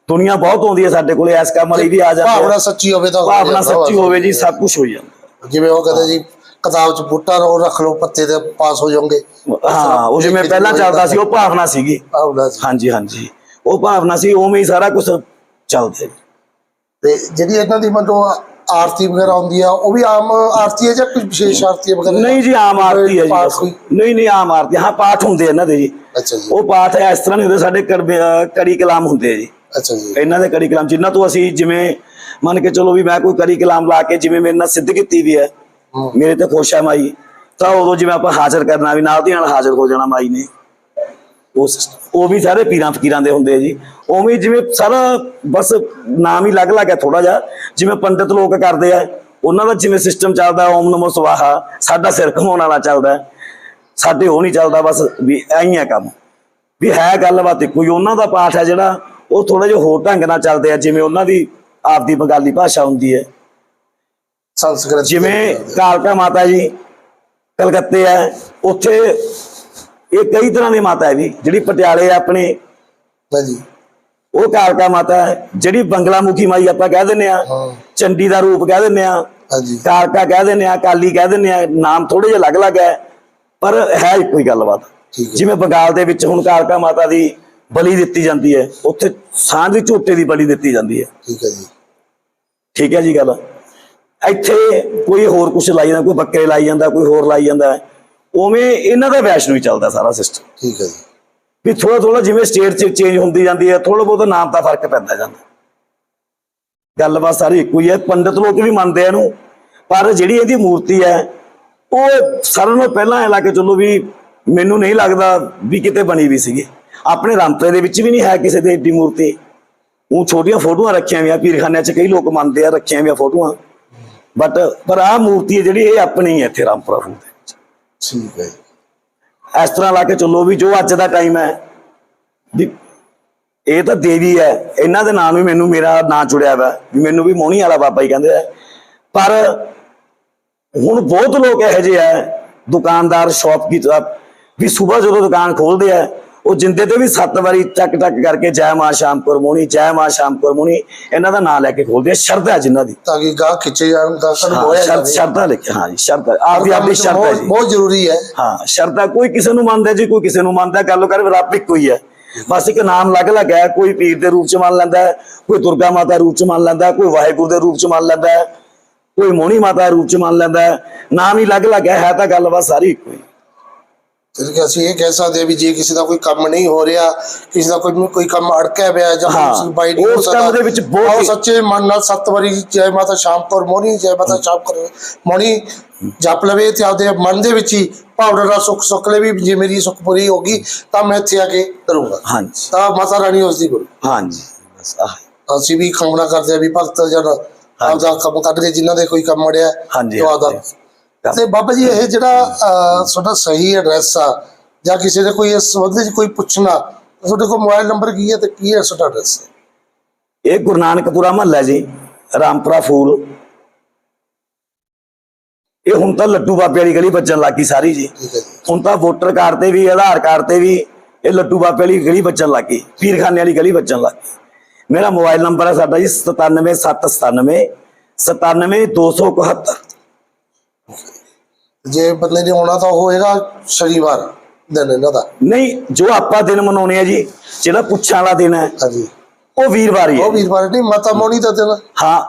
Speaker 2: ਦੁਨੀਆ ਬਹੁਤ ਆਉਂਦੀ ਹੈ ਸਾਡੇ ਕੋਲੇ ਇਸ ਕੰਮ ਲਈ ਵੀ ਆ ਜਾਂਦੇ
Speaker 1: ਭਾਵਨਾ। ਸੱਚੀ ਹੋਵੇ ਤਾਂ
Speaker 2: ਭਾਵਨਾ ਸੱਚੀ। ਹੋਵੇ ਜੀ ਸਭ ਕੁਝ ਹੋ ਜਾਂਦਾ।
Speaker 1: ਜਿਵੇਂ ਉਹ ਕਹਿੰਦੇ ਜੀ ਕਿਤਾਬ 'ਚ ਬੂਟਾ ਰੋ ਰੱਖ ਲਓ ਪੱਤੇ ਤੇ ਪਾਸ ਹੋ ਜਾਓਗੇ।
Speaker 2: ਹਾਂ ਉਹ ਜਿਵੇਂ ਪਹਿਲਾਂ ਚੱਲਦਾ ਸੀ ਉਹ ਭਾਵਨਾ ਸੀਗੀ।
Speaker 1: ਭਾਵਨਾ
Speaker 2: ਹਾਂਜੀ ਹਾਂਜੀ। ਉਹ ਭਾਵਨਾ ਸੀ ਉਵੇਂ ਹੀ ਸਾਰਾ ਕੁਝ ਚੱਲਦਾ।
Speaker 1: ਤੇ ਜਿਹੜੀ ਇਹਨਾਂ ਦੀ ਮੰਨੋ ਆਰਤੀ ਵਗੈਰਾ ਹੁੰਦੀ ਆ ਉਹ ਵੀ ਆਮ ਆਰਤੀ ਹੈ ਜਾਂ ਕੁਝ ਵਿਸ਼ੇਸ਼ ਆਰਤੀ ਵਗੈਰਾ?
Speaker 2: ਨਹੀਂ ਜੀ ਆਮ ਆਰਤੀ ਹੈ ਜੀ ਬਸ। ਨਹੀਂ ਨਹੀਂ ਆਮ ਆਰਤੀ ਹਾਂ ਪਾਠ ਹੁੰਦੇ ਆ ਇਹਨਾਂ ਦੇ ਜੀ।
Speaker 1: ਅੱਛਾ ਜੀ।
Speaker 2: ਉਹ ਪਾਠ ਇਸ ਤਰ੍ਹਾਂ ਨਹੀਂ ਹੁੰਦੇ ਸਾਡੇ ਅਹ ਕੜੀ ਕਲਾਮ ਹੁੰਦੇ ਆ ਜੀ।
Speaker 1: ਅੱਛਾ ਜੀ।
Speaker 2: ਇਹਨਾਂ ਦੇ ਕੜੀ ਕਲਾਮ ਜਿਨ੍ਹਾਂ ਤੋਂ ਅਸੀਂ ਜਿਵੇਂ ਮੰਨ ਕੇ ਚਲੋ ਵੀ ਮੈਂ ਕੋਈ ਕਰੀ ਕਲਾਮ ਲਾ ਕੇ ਜਿਵੇਂ ਮੇਰੇ ਨਾਲ ਸਿੱਧ ਕੀਤੀ ਵੀ ਹੈ
Speaker 1: ਹੂੰ।
Speaker 2: ਮੇਰੇ ਤੇ ਖੁਸ਼ ਹੈ ਮਾਈ ਤਾਂ ਉਦੋਂ ਜਿਵੇਂ ਆਪਾਂ ਹਾਜ਼ਰ ਕਰਨਾ ਵੀ ਨਾਲ ਦੀ ਨਾਲ ਹਾਜ਼ਰ ਹੋ ਜਾਣਾ ਮਾਈ ਨੇ। ਉਹ ਉਹ ਵੀ ਸਾਰੇ ਪੀਰਾਂ ਫਕੀਰਾਂ ਦੇ ਹੁੰਦੇ ਆ ਜੀ। ਉਵੇਂ ਹੀ ਜਿਵੇਂ ਸਾਰਾ ਬਸ ਨਾਮ ਹੀ ਅਲੱਗ ਅਲੱਗ ਹੈ ਥੋੜਾ ਜਿਹਾ। ਜਿਵੇਂ ਪੰਡਿਤ ਲੋਕ ਕਰਦੇ ਆ ਉਹਨਾਂ ਦਾ ਜਿਵੇਂ ਸਿਸਟਮ ਚੱਲਦਾ ਓਮ ਨਮੋ ਸਵਾਹਾ ਸਾਡਾ ਸਿਰ ਘਮਾਉਣ ਵਾਲਾ ਚੱਲਦਾ। ਹੈ। ਸਾਡੇ ਉਹ ਨਹੀਂ ਚੱਲਦਾ ਬਸ ਵੀ ਐਂ ਹੀ ਹੈ ਕੰਮ। ਵੀ ਹੈ ਗੱਲਬਾਤ ਕੋਈ ਉਹਨਾਂ ਦਾ ਪਾਠ ਹੈ ਜਿਹੜਾ ਉਹ ਥੋੜਾ ਜਿਹਾ ਹੋਰ ਢੰਗ ਨਾਲ ਚੱਲਦੇ ਆ ਜਿਵੇਂ ਉਹਨਾਂ ਦੀ ਆਪਦੀ ਬੰਗਾਲੀ ਭਾਸ਼ਾ ਹੁੰਦੀ ਹੈ।
Speaker 1: ਸੰਸਕ੍ਰਿਤ
Speaker 2: ਜਿਵੇਂ ਕਾਲਕਾ ਮਾਤਾ ਜੀ ਕਲਕੱਤੇ ਹੈ ਉੱਥੇ ਇਹ ਕਈ ਤਰ੍ਹਾਂ ਦੀ ਮਾਤਾ ਹੈ ਵੀ ਜਿਹੜੀ ਪਟਿਆਲੇ ਆਪਣੇ।
Speaker 1: ਹਾਂਜੀ।
Speaker 2: ਉਹ ਕਾਲਕਾ ਮਾਤਾ ਹੈ ਜਿਹੜੀ ਬੰਗਲਾ ਮੁਖੀ ਮਾਈ ਆਪਾਂ ਕਹਿ ਦਿੰਨੇ ਆ ਚੰਡੀ ਦਾ ਰੂਪ ਕਹਿ ਦਿੰਨੇ ਆ
Speaker 1: ਹਾਂਜੀ।
Speaker 2: ਕਾਲਕਾ ਕਹਿ ਦਿੰਨੇ ਆ ਕਾਲੀ ਕਹਿ ਦਿੰਨੇ ਆ ਨਾਮ ਥੋੜੇ ਜਿਹਾ ਅਲੱਗ-ਅਲੱਗ ਹੈ ਪਰ ਹੈ ਇੱਕੋ ਹੀ ਗੱਲਬਾਤ। ਜਿਵੇਂ ਬੰਗਾਲ ਦੇ ਵਿੱਚ ਹੁਣ ਕਾਲਕਾ ਮਾਤਾ ਦੀ ਬਲੀ ਦਿੱਤੀ ਜਾਂਦੀ ਹੈ ਉੱਥੇ ਸਾਂਝ ਦੀ ਝੋਟੇ ਦੀ ਬਲੀ ਦਿੱਤੀ ਜਾਂਦੀ ਹੈ।
Speaker 1: ਠੀਕ ਹੈ ਜੀ।
Speaker 2: ਠੀਕ ਹੈ ਜੀ ਗੱਲ। ਇੱਥੇ ਕੋਈ ਹੋਰ ਕੁਝ ਲਾਈ ਜਾਂਦਾ ਕੋਈ ਬੱਕਰੇ ਲਾਈ ਜਾਂਦਾ ਕੋਈ ਹੋਰ ਲਾਈ ਜਾਂਦਾ। ਉਵੇਂ ਇਹਨਾਂ ਦਾ ਵੈਸ਼ਨੂ ਹੀ ਚੱਲਦਾ ਸਾਰਾ ਸਿਸਟਮ
Speaker 1: ਠੀਕ ਹੈ ਜੀ।
Speaker 2: ਵੀ ਥੋੜਾ ਥੋੜਾ ਜਿਵੇਂ ਸਟੇਟ ਚ ਚੇਂਜ ਹੁੰਦੀ ਜਾਂਦੀ ਹੈ ਥੋੜਾ ਬਹੁਤਾ ਨਾਮ ਦਾ ਫ਼ਰਕ ਪੈਂਦਾ ਜਾਂਦਾ। ਗੱਲਬਾਤ ਸਾਰੀ ਇੱਕੋ ਹੀ ਹੈ ਪੰਡਿਤ ਲੋਕ ਵੀ ਮੰਨਦੇ ਆ ਇਹਨੂੰ। ਪਰ ਜਿਹੜੀ ਇਹਦੀ ਮੂਰਤੀ ਹੈ ਉਹ ਸਾਰਿਆਂ ਨਾਲੋਂ ਪਹਿਲਾਂ ਇਹ ਲਾ ਕੇ ਚੱਲੋ ਵੀ ਮੈਨੂੰ ਨਹੀਂ ਲੱਗਦਾ ਵੀ ਕਿਤੇ ਬਣੀ ਵੀ ਸੀਗੀ। ਆਪਣੇ ਰਾਮਪੁਰੇ ਦੇ ਵਿੱਚ ਵੀ ਨਹੀਂ ਹੈ ਕਿਸੇ ਦੀ ਏਡੀ ਮੂਰਤੀ। ਉਹ ਛੋਟੀਆਂ ਫੋਟੋਆਂ ਰੱਖੀਆਂ ਹੋਈਆਂ ਪੀਰਖਾਨਿਆਂ 'ਚ ਕਈ ਲੋਕ ਮੰਨਦੇ ਆ ਰੱਖੀਆਂ ਹੋਈਆਂ ਫੋਟੋਆਂ। ਬਟ ਪਰ ਆਹ ਮੂਰਤੀ ਹੈ ਜਿਹੜੀ ਇਹ ਆਪਣੀ ਹੀ ਇੱਥੇ ਰਾਮਪੁਰਾ ਫੂਲ
Speaker 1: ਠੀਕ ਹੈ
Speaker 2: ਇਸ ਤਰ੍ਹਾਂ ਲਾ ਕੇ ਚੱਲੋ ਵੀ ਜੋ ਅੱਜ ਦਾ ਟਾਈਮ ਹੈ, ਵੀ ਇਹ ਤਾਂ ਦੇਵੀ ਹੈ, ਇਹਨਾਂ ਦੇ ਨਾਮ ਵੀ ਮੈਨੂੰ ਮੇਰਾ ਨਾਂ ਜੁੜਿਆ ਵਾ, ਵੀ ਮੈਨੂੰ ਵੀ ਮੋਹਣੀ ਵਾਲਾ ਬਾਬਾ ਹੀ ਕਹਿੰਦੇ ਆ। ਪਰ ਹੁਣ ਬਹੁਤ ਲੋਕ ਇਹੋ ਜਿਹੇ ਆ, ਦੁਕਾਨਦਾਰ ਸ਼ਾਪਕੀਪਰ ਵੀ ਸਵੇਰ ਜਦੋਂ ਦੁਕਾਨ ਖੋਲਦੇ ਆ ਉਹ ਜਿੰਦੇ ਤੇ ਵੀ ਸੱਤ ਵਾਰੀ ਟਕ ਟਕ ਕਰਕੇ ਜੈ ਮਾਂ ਸ਼ਾਮਪੁਰ ਮੋਹਣੀ ਜੈ ਮਾਂ ਸ਼ਾਮਪੁਰ ਮੋਹਣੀ ਇਹਨਾਂ ਦਾ ਨਾਂ ਲੈ ਕੇ ਖੋਲਦੇ ਆ ਸ਼ਰਧਾ ਹੈ ਜਿਨ੍ਹਾਂ ਦੀ।
Speaker 1: ਤਾਂ ਕਿ ਗਾਹ ਖਿੱਚੇ ਜਾਣ ਨੂੰ
Speaker 2: ਹਾਂ
Speaker 1: ਹੋਇਆ
Speaker 2: ਸ਼ਰਧਾ ਲਿਖਿਆ ਹਾਂ ਜੀ ਸ਼ਰਧਾ ਆਪਦੀ ਆਪਦੀ ਸ਼ਰਧਾ ਜੀ।
Speaker 1: ਬਹੁਤ ਜ਼ਰੂਰੀ ਹੈ।
Speaker 2: ਹਾਂ ਸ਼ਰਧਾ ਕੋਈ ਕਿਸੇ ਨੂੰ ਮੰਨਦਾ ਜੀ ਕੋਈ ਕਿਸੇ ਨੂੰ ਮੰਨਦਾ ਗੱਲ ਕਰ ਰੱਬ ਇੱਕੋ ਹੀ ਹੈ। ਬਸ ਇੱਕ ਨਾਮ ਅਲੱਗ ਅਲੱਗ ਹੈ ਕੋਈ ਪੀਰ ਦੇ ਰੂਪ ਚ ਮੰਨ ਲੈਂਦਾ ਹੈ, ਕੋਈ ਦੁਰਗਾ ਮਾਤਾ ਦੇ ਰੂਪ ਚ ਮੰਨ ਲੈਂਦਾ ਹੈ, ਕੋਈ ਵਾਹਿਗੁਰੂ ਦੇ ਰੂਪ ਚ ਮੰਨ ਲੈਂਦਾ ਹੈ, ਕੋਈ ਮੋਹਣੀ ਮਾਤਾ ਦੇ ਰੂਪ ਚ ਮੰਨ ਲੈਂਦਾ। ਹੈ। ਨਾਮ ਹੀ ਅਲੱਗ ਅਲੱਗ ਹੈ ਹੈ ਤਾਂ ਗੱਲਬਾਤ ਸਾਰੀ ਇੱਕੋ ਹੀ।
Speaker 1: ਫਿਰ ਕਿ ਅਸੀਂ ਇਹ ਕਹਿ ਸਕਦੇ ਹਾਂ ਵੀ ਜੇ ਕਿਸੇ ਦਾ ਕੋਈ ਕੰਮ ਨਹੀਂ ਹੋ ਰਿਹਾ ਕਿਸੇ ਦਾ ਕੋਈ ਕੋਈ ਕੰਮ ਅੜਕਿਆ ਪਿਆ ਹੈ ਜਾਂ
Speaker 2: ਹਾਂ,
Speaker 1: ਉਸ ਬਾਈ ਨਹੀਂ ਹੋ ਸਕਦਾ
Speaker 2: ਦੇ ਵਿੱਚ ਬਹੁਤ ਹੀ-
Speaker 1: ਸੱਚੇ ਮਨ ਨਾਲ ਸੱਤ ਵਾਰੀ ਜੈ ਮਾਤਾ ਸ਼ਾਮ ਕੌਰ ਜੈ ਮਾਤਾ ਸ਼ਾਮ ਕੌਰ ਮੋਹਣੀ ਜਪ ਲਵੇ ਤੇ ਆਪਦੇ ਮਨ ਦੇ ਵਿੱਚ ਹੀ ਭਾਵਨਾ ਨਾਲ ਸੁੱਖ ਸੁੱਖ ਲਵੇ ਵੀ ਜੇ ਮੇਰੀ ਸੁੱਖ ਪੂਰੀ ਹੋਗੀ ਤਾਂ ਮੈਂ ਇੱਥੇ ਆ ਕੇ ਕਰੂੰਗਾ।
Speaker 2: ਹਾਂਜੀ।
Speaker 1: ਤਾਂ ਮਾਤਾ ਰਾਣੀ ਉਸ ਦੀ ਗੁਰੂ।
Speaker 2: ਹਾਂਜੀ ਬਸ ਆਹ
Speaker 1: ਅਸੀਂ ਵੀ ਕਾਮਨਾ ਕਰਦੇ ਆ ਵੀ ਭਗਤ ਜਨ ਆਪਦਾ ਕੰਮ ਕੱਢ ਕੇ ਜਿਨ੍ਹਾਂ ਦੇ ਕੋਈ ਕੰਮ ਅੜਿਆ
Speaker 2: ਹਾਂਜੀ,
Speaker 1: ਆਪਦਾ। ਤੇ ਬਾਬਾ ਜੀ ਇਹ ਜਿਹੜਾ ਤੁਹਾਡਾ ਸਹੀ ਐਡਰੈਸ ਆ ਜਾਂ ਕਿਸੇ ਦੇ ਕੋਈ ਇਸ ਸੰਬੰਧ ਵਿੱਚ ਕੋਈ ਪੁੱਛਣਾ ਤੁਹਾਡੇ ਕੋਲ ਮੋਬਾਈਲ ਨੰਬਰ ਕੀ ਹੈ ਤੇ ਕੀ ਹੈ ਤੁਹਾਡਾ ਐਡਰੈਸ
Speaker 2: ਇਹ ਗੁਰੂ ਨਾਨਕਪੁਰਾ ਮਹੱਲਾ ਜੀ ਰਾਮਪੁਰਾ ਫੂਲ। ਇਹ ਹੁਣ ਤਾਂ ਲੱਡੂ ਬਾਬੇ ਵਾਲੀ ਗਲੀ ਵੱਜਣ ਲੱਗੀ ਸਾਰੀ ਜੀ। ਹੁਣ ਤਾਂ ਵੋਟਰ ਕਾਰਡ ਤੇ ਵੀ ਆਧਾਰ ਕਾਰਡ ਤੇ ਵੀ ਇਹ ਲੱਡੂ ਬਾਬੇ ਵਾਲੀ ਗਲੀ ਵੱਜਣ ਲੱਗ ਪੀਰਖਾਨੇ ਵਾਲੀ ਗਲੀ ਵੱਜਣ ਲੱਗ ਮੇਰਾ ਮੋਬਾਈਲ ਨੰਬਰ ਹੈ ਸਾਡਾ ਜੀ 97797 97271
Speaker 1: ਜੇ ਬੰਦੇ ਨੇ ਆਉਣਾ ਤਾਂ ਹੋਏਗਾ ਸ਼ਨੀਵਾਰ ਦਿਨ ਇਹਨਾਂ ਦਾ।
Speaker 2: ਨਹੀਂ ਜੋ ਆਪਾਂ ਦਿਨ ਮਨਾਉਣੇ ਆ ਜੀ ਜਿਹੜਾ ਪੁੱਛਾਂ ਵਾਲਾ ਦਿਨ ਹੈ
Speaker 1: ਹਾਂਜੀ।
Speaker 2: ਉਹ ਵੀਰਵਾਰ ਹੀ ਹੈ।
Speaker 1: ਉਹ ਵੀਰਵਾਰ ਨਹੀਂ ਮਾਤਾ ਮੋਣੀ ਦਾ ਦਿਨ।
Speaker 2: ਹਾਂ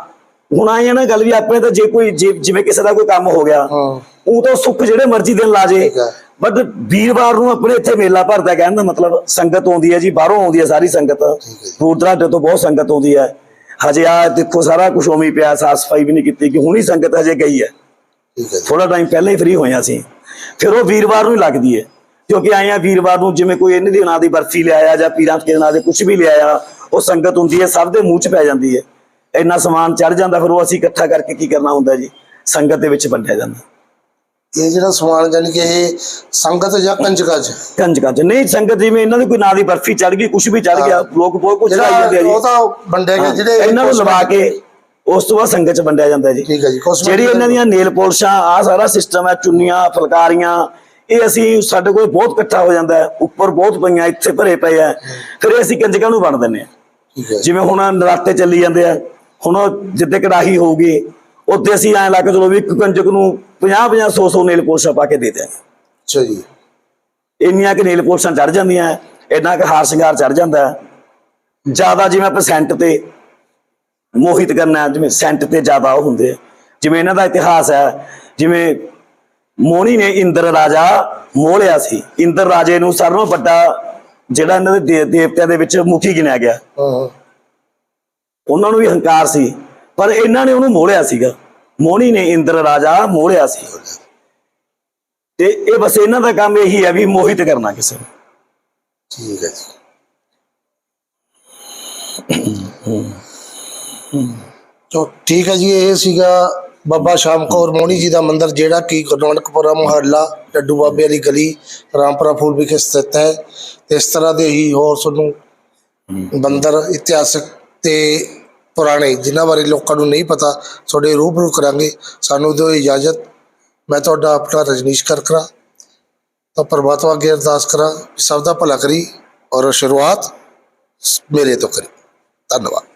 Speaker 2: ਹੁਣ ਆਏ ਨਾ ਗੱਲ ਵੀ ਆਪਣੇ ਤਾਂ ਜੇ ਕੋਈ ਜਿਵੇਂ ਕਿਸੇ ਦਾ ਕੋਈ ਕੰਮ ਹੋ ਗਿਆ
Speaker 1: ਹਾਂ।
Speaker 2: ਉਹ ਤਾਂ ਸੁੱਖ ਜਿਹੜੇ ਮਰਜ਼ੀ ਦਿਨ ਲਾ ਜੇ। ਬਟ ਵੀਰਵਾਰ ਨੂੰ ਆਪਣੇ ਇੱਥੇ ਮੇਲਾ ਭਰਦਾ ਕਹਿਣ ਦਾ ਮਤਲਬ ਸੰਗਤ ਆਉਂਦੀ ਹੈ ਜੀ ਬਾਹਰੋਂ ਆਉਂਦੀ ਹੈ ਸਾਰੀ ਸੰਗਤ। ਦੂਰ ਤੋਂ ਬਹੁਤ ਸੰਗਤ ਆਉਂਦੀ ਹੈ। ਹਜੇ ਆ ਦੇਖੋ ਸਾਰਾ ਕੁਝ ਉਵੇਂ ਪਿਆ ਸਾਫ਼ ਸਫ਼ਾਈ ਵੀ ਨਹੀਂ ਕੀਤੀ ਕਿ ਹੁਣੀ ਸੰਗਤ ਹਜੇ ਗਈ ਹੈ। ਥੋੜਾ ਟਾਈਮ ਪਹਿਲਾਂ ਹੀ ਫ੍ਰੀ ਹੋਇਆ ਸੀ। ਫਿਰ ਉਹ ਵੀਰਵਾਰ ਨੂੰ ਹੀ ਲੱਗਦੀ ਹੈ। ਕਿਉਂਕਿ ਆਏ ਆ ਵੀਰਵਾਰ ਨੂੰ ਜਿਵੇਂ ਕੋਈ ਇਹਨਾਂ ਦੇ ਨਾਂ ਦੀ ਬਰਫੀ ਲਿਆਇਆ ਜਾਂ ਪੀਰਾਂ ਦੇ ਨਾਂ ਦੇ ਕੁਝ ਵੀ ਲਿਆਇਆ ਉਹ ਸੰਗਤ ਹੁੰਦੀ ਹੈ ਸਭ ਦੇ ਮੂੰਹ 'ਚ ਪੈ ਜਾਂਦੀ ਹੈ। ਇੰਨਾ ਸਮਾਨ ਚੜ ਜਾਂਦਾ ਫਿਰ ਉਹ ਅਸੀਂ ਇਕੱਠਾ ਕਰਕੇ ਕੀ ਕਰਨਾ ਹੁੰਦਾ ਜੀ? ਸੰਗਤ ਦੇ ਵਿੱਚ ਵੰਡਿਆ ਜਾਂਦਾ।
Speaker 1: ਇਹ ਜਿਹੜਾ ਸਮਾਨ ਜਾਨੀ ਕਿ ਇਹ ਸੰਗਤ ਜਾਂ ਕੰਜਕਾਂ ਚ?
Speaker 2: ਕੰਜਕਾਂ ਚ। ਨਹੀਂ ਸੰਗਤ ਜਿਵੇਂ ਇਹਨਾਂ ਦੀ ਕੋਈ ਨਾਂ ਦੀ ਬਰਫੀ ਚੜ ਗਈ ਕੁਝ ਵੀ ਚੜ ਗਿਆ ਲੋਕ ਬਹੁਤ ਕੁਝ ਚੜਾਈ ਜਾਂਦੇ ਆ
Speaker 1: ਜਿਹੜਾ ਉਹ
Speaker 2: ਜੀ
Speaker 1: ਤਾਂ ਵੰਡੇ ਗਏ ਜਿਹੜੇ
Speaker 2: ਇਹਨਾਂ ਨੂੰ ਲਵਾ ਕੇ ਉਸ ਤੋਂ ਬਾਅਦ ਸੰਗਤ ਚ ਵੰਡਿਆ ਜਾਂਦਾ ਜੀ।
Speaker 1: ਠੀਕ ਹੈ ਜੀ
Speaker 2: ਜਿਹੜੀ ਇਹਨਾਂ ਦੀਆਂ ਨੇਲ ਪਾਲਿਸ਼ਾਂ ਆ ਸਾਰਾ ਸਿਸਟਮ ਹੈ ਚੁੰਨੀਆਂ ਫੁਲਕਾਰੀਆਂ ਇਹ ਅਸੀਂ ਸਾਡੇ ਕੋਲ ਬਹੁਤ ਇਕੱਠਾ ਹੋ ਜਾਂਦਾ ਹੈ। ਉੱਪਰ ਬਹੁਤ ਪਈਆਂ ਇੱਥੇ ਭਰੇ ਪਏ ਆ ਫਿਰ ਇਹ ਅਸੀਂ ਕੰਜਕਾਂ ਨੂੰ ਵੰਡ ਦਿੰਦੇ ਆ ਜਿਵੇਂ ਹੁਣ ਨਰਾਤੇ ਚੱਲੀ ਜਾਂਦੇ ਆ ਹੁਣ ਜਿੱਦੇ ਕੜਾਹੀ ਹੋਊਗੀ ਉੱਤੇ ਅਸੀਂ ਐਂ ਲਾ ਕੇ ਚਲੋ ਵੀ ਇੱਕ ਕੰਜਕ ਨੂੰ 50 50 100 100 ਨੇਲ ਪਾਲਿਸ਼ਾਂ ਪਾ ਕੇ ਦੇ ਦਿਆਂਗੇ।
Speaker 1: ਅੱਛਾ ਜੀ।
Speaker 2: ਇੰਨੀਆਂ ਕਿ ਨੇਲ ਪਾਲਿਸ਼ਾਂ ਚੜ ਜਾਂਦੀਆਂ ਇੰਨਾ ਕਿ ਹਾਰ ਸ਼ਿੰਗਾਰ ਚੜ ਜਾਂਦਾ ਜ਼ਿਆਦਾ ਜਿਵੇਂ ਆਪਾਂ ਸੈਂਟ ਤੇ ਮੋਹਿਤ ਕਰਨਾ ਜਿਵੇਂ ਸੈਂਟ ਤੇ ਜ਼ਿਆਦਾ ਉਹ ਹੁੰਦੇ ਆ। ਜਿਵੇਂ ਇਹਨਾਂ ਦਾ ਇਤਿਹਾਸ ਹੈ ਜਿਵੇਂ ਮੋਹਣੀ ਨੇ ਇੰਦਰ ਰਾਜਾ ਮੋਹਲਿਆ ਸੀ। ਇੰਦਰ ਰਾਜੇ ਨੂੰ ਨਾਲੋਂ ਵੱਡਾ ਜਿਹੜਾ ਇਹਨਾਂ ਦੇ ਦੇਵਤਿਆਂ ਦੇ ਵਿੱਚ ਮੁਖੀ ਗਿਣਿਆ ਗਿਆ। ਉਹਨਾਂ ਨੂੰ ਵੀ ਹੰਕਾਰ ਸੀ ਪਰ ਇਹਨਾਂ ਨੇ ਉਹਨੂੰ ਮੋੜਿਆ ਸੀਗਾ। ਮੋਹਣੀ ਨੇ ਇੰਦਰ ਰਾਜਾ ਮੋੜਿਆ ਸੀ। ਤੇ ਇਹ ਬਸ ਇਹਨਾਂ ਦਾ ਕੰਮ ਇਹੀ ਹੈ ਵੀ ਮੋਹਿਤ ਕਰਨਾ ਕਿਸੇ ਨੂੰ।
Speaker 1: ਠੀਕ ਹੈ ਜੀ। ਤੋ ਠੀਕ ਹੈ ਜੀ ਇਹ ਸੀਗਾ ਬਾਬਾ ਸ਼ਾਮ ਕੌਰ ਮੋਹਣੀ ਜੀ ਦਾ ਮੰਦਿਰ ਜਿਹੜਾ ਕਿ ਗੁਰੂ ਨਾਨਕਪੁਰਾ ਮੁਹੱਲਾ ਲੱਡੂ ਬਾਬੇ ਵਾਲੀ ਗਲੀ ਰਾਮਪੁਰਾ ਫੂਲ ਵਿਖੇ ਸਥਿਤ ਹੈ। ਤੇ ਇਸ ਤਰ੍ਹਾਂ ਦੇ ਹੀ ਹੋਰ ਤੁਹਾਨੂੰ ਮੰਦਿਰ ਇਤਿਹਾਸਕ ਤੇ ਪੁਰਾਣੇ ਜਿਨ੍ਹਾਂ ਬਾਰੇ ਲੋਕਾਂ ਨੂੰ ਨਹੀਂ ਪਤਾ ਤੁਹਾਡੇ ਰੂਬਰੂ ਕਰਾਂਗੇ। ਸਾਨੂੰ ਦਿਓ ਇਜਾਜ਼ਤ। ਮੈਂ ਤੁਹਾਡਾ ਆਪਣਾ ਰਜਨੀਸ਼ ਕਰਕਰਾ ਤਾਂ ਪ੍ਰਮਾਤਮਾ ਅੱਗੇ ਅਰਦਾਸ ਕਰਾਂ ਸਭ ਦਾ ਭਲਾ ਕਰੀ ਔਰ ਸ਼ੁਰੂਆਤ ਮੇਰੇ ਤੋਂ ਕਰੀ। ਧੰਨਵਾਦ।